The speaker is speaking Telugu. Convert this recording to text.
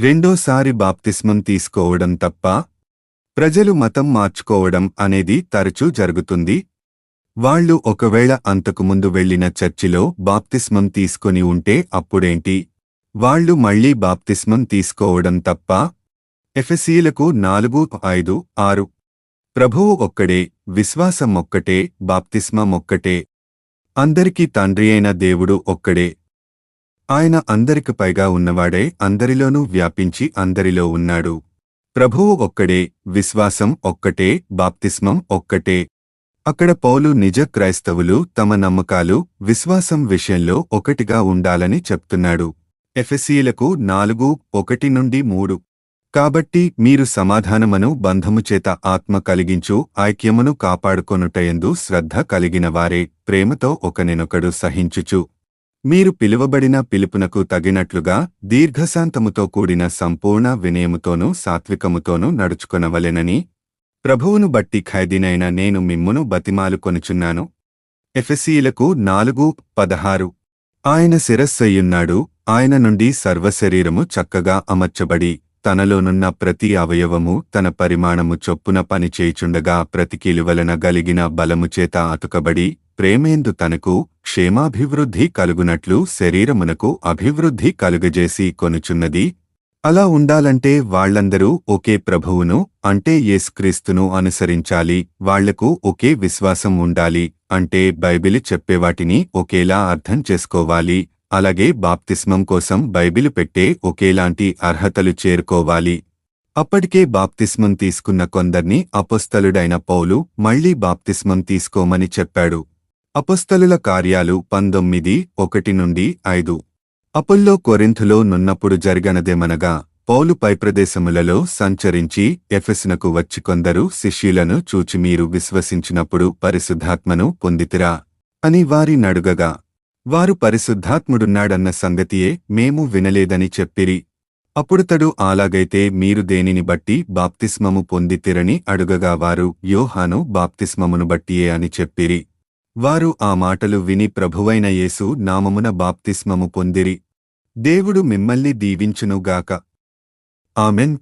రెండోసారి బాప్తిస్మం తీసుకోవడం తప్ప ప్రజలు మతం మార్చుకోవడం అనేది తరచూ జరుగుతుంది. వాళ్ళు ఒకవేళ అంతకుముందు వెళ్ళిన చర్చిలో బాప్తిస్మం తీసుకొని ఉంటే అప్పుడేంటి? వాళ్ళు మళ్ళీ బాప్తిస్మం తీసుకోవడం తప్ప ఎఫెసీలకు నాలుగు ఐదు ఆరు. ప్రభువు ఒక్కడే విశ్వాసం ఒక్కటే బాప్తిస్మం ఒక్కటే. అందరికీ తండ్రి అయిన దేవుడు ఒక్కడే ఆయన అందరికి పైగా ఉన్నవాడే అందరిలోనూ వ్యాపించి అందరిలో ఉన్నాడు. ప్రభువు ఒక్కడే విశ్వాసం ఒక్కటే బాప్తిస్మం ఒక్కటే. అక్కడ పౌలు నిజ క్రైస్తవులు తమ నమ్మకాలు విశ్వాసం విషయంలో ఒకటిగా ఉండాలని చెప్తున్నాడు. ఎఫెసీలకు నాలుగు ఒకటి నుండి మూడు. కాబట్టి మీరు సమాధానమను బంధముచేత ఆత్మ కలిగించు ఐక్యమును కాపాడుకొనుటయందు శ్రద్ధ కలిగినవారే ప్రేమతో ఒకనెనొకడు సహించుచు. మీరు పిలువబడిన పిలుపునకు తగినట్లుగా దీర్ఘశాంతముతో కూడిన సంపూర్ణ వినయముతోనూ సాత్వికముతోనూ నడుచుకొనవలెనని ప్రభువును బట్టి ఖైదీనైన నేను మిమ్మును బతిమాలు కొనుచున్నాను ఎఫెసీలకు నాలుగు పదహారు. ఆయన శిరస్సయ్యున్నాడు ఆయన నుండి సర్వశరీరము చక్కగా అమర్చబడి తనలోనున్న ప్రతి అవయవము తన పరిమాణము చొప్పున పనిచేయుచుండగా ప్రతికీలువలన గలిగిన బలము చేత అతుకబడి ప్రేమేందు తనకు క్షేమాభివృద్ధి కలుగునట్లు శరీరమునకు అభివృద్ధి కలుగజేసి కొనుచున్నది. అలా ఉండాలంటే వాళ్ళందరూ ఒకే ప్రభువును అంటే యేసుక్రీస్తును అనుసరించాలి. వాళ్ళకు ఒకే విశ్వాసం ఉండాలి. అంటే బైబిలు చెప్పేవాటిని ఒకేలా అర్థం చేసుకోవాలి. అలాగే బాప్తిస్మం కోసం బైబిలు పెట్టే ఒకేలాంటి అర్హతలు చేరుకోవాలి. అప్పటికే బాప్తిస్మం తీసుకున్న కొందర్ని అపొస్తలుడైన పౌలు మళ్ళీ బాప్తిస్మం తీసుకోమని చెప్పాడు. అపస్తలుల కార్యాలు పంతొమ్మిది ఒకటి నుండి ఐదు. అపుల్లో కొరింథులో నున్నప్పుడు జరగనదేమనగా పౌలు పైప్రదేశములలో సంచరించి ఎఫెస్నకు వచ్చి కొందరు శిష్యులను చూచి మీరు విశ్వసించినప్పుడు పరిశుద్ధాత్మను పొందితిరా అని వారి నడుగగా. వారు పరిశుద్ధాత్ముడున్నాడన్న సంగతియే మేము వినలేదని చెప్పిరి. అప్పుడుతడు అలాగైతే మీరు దేనిని బట్టి బాప్తిస్మము పొందితిరని అడుగగా వారు యోహాను బాప్తిస్మమును బట్టియే అని చెప్పిరి. వారు ఆ మాటలు విని ప్రభువైన యేసు నామమున బాప్తిస్మము పొందిరి. దేవుడు మిమ్మల్ని దీవించునుగాక. ఆమెన్.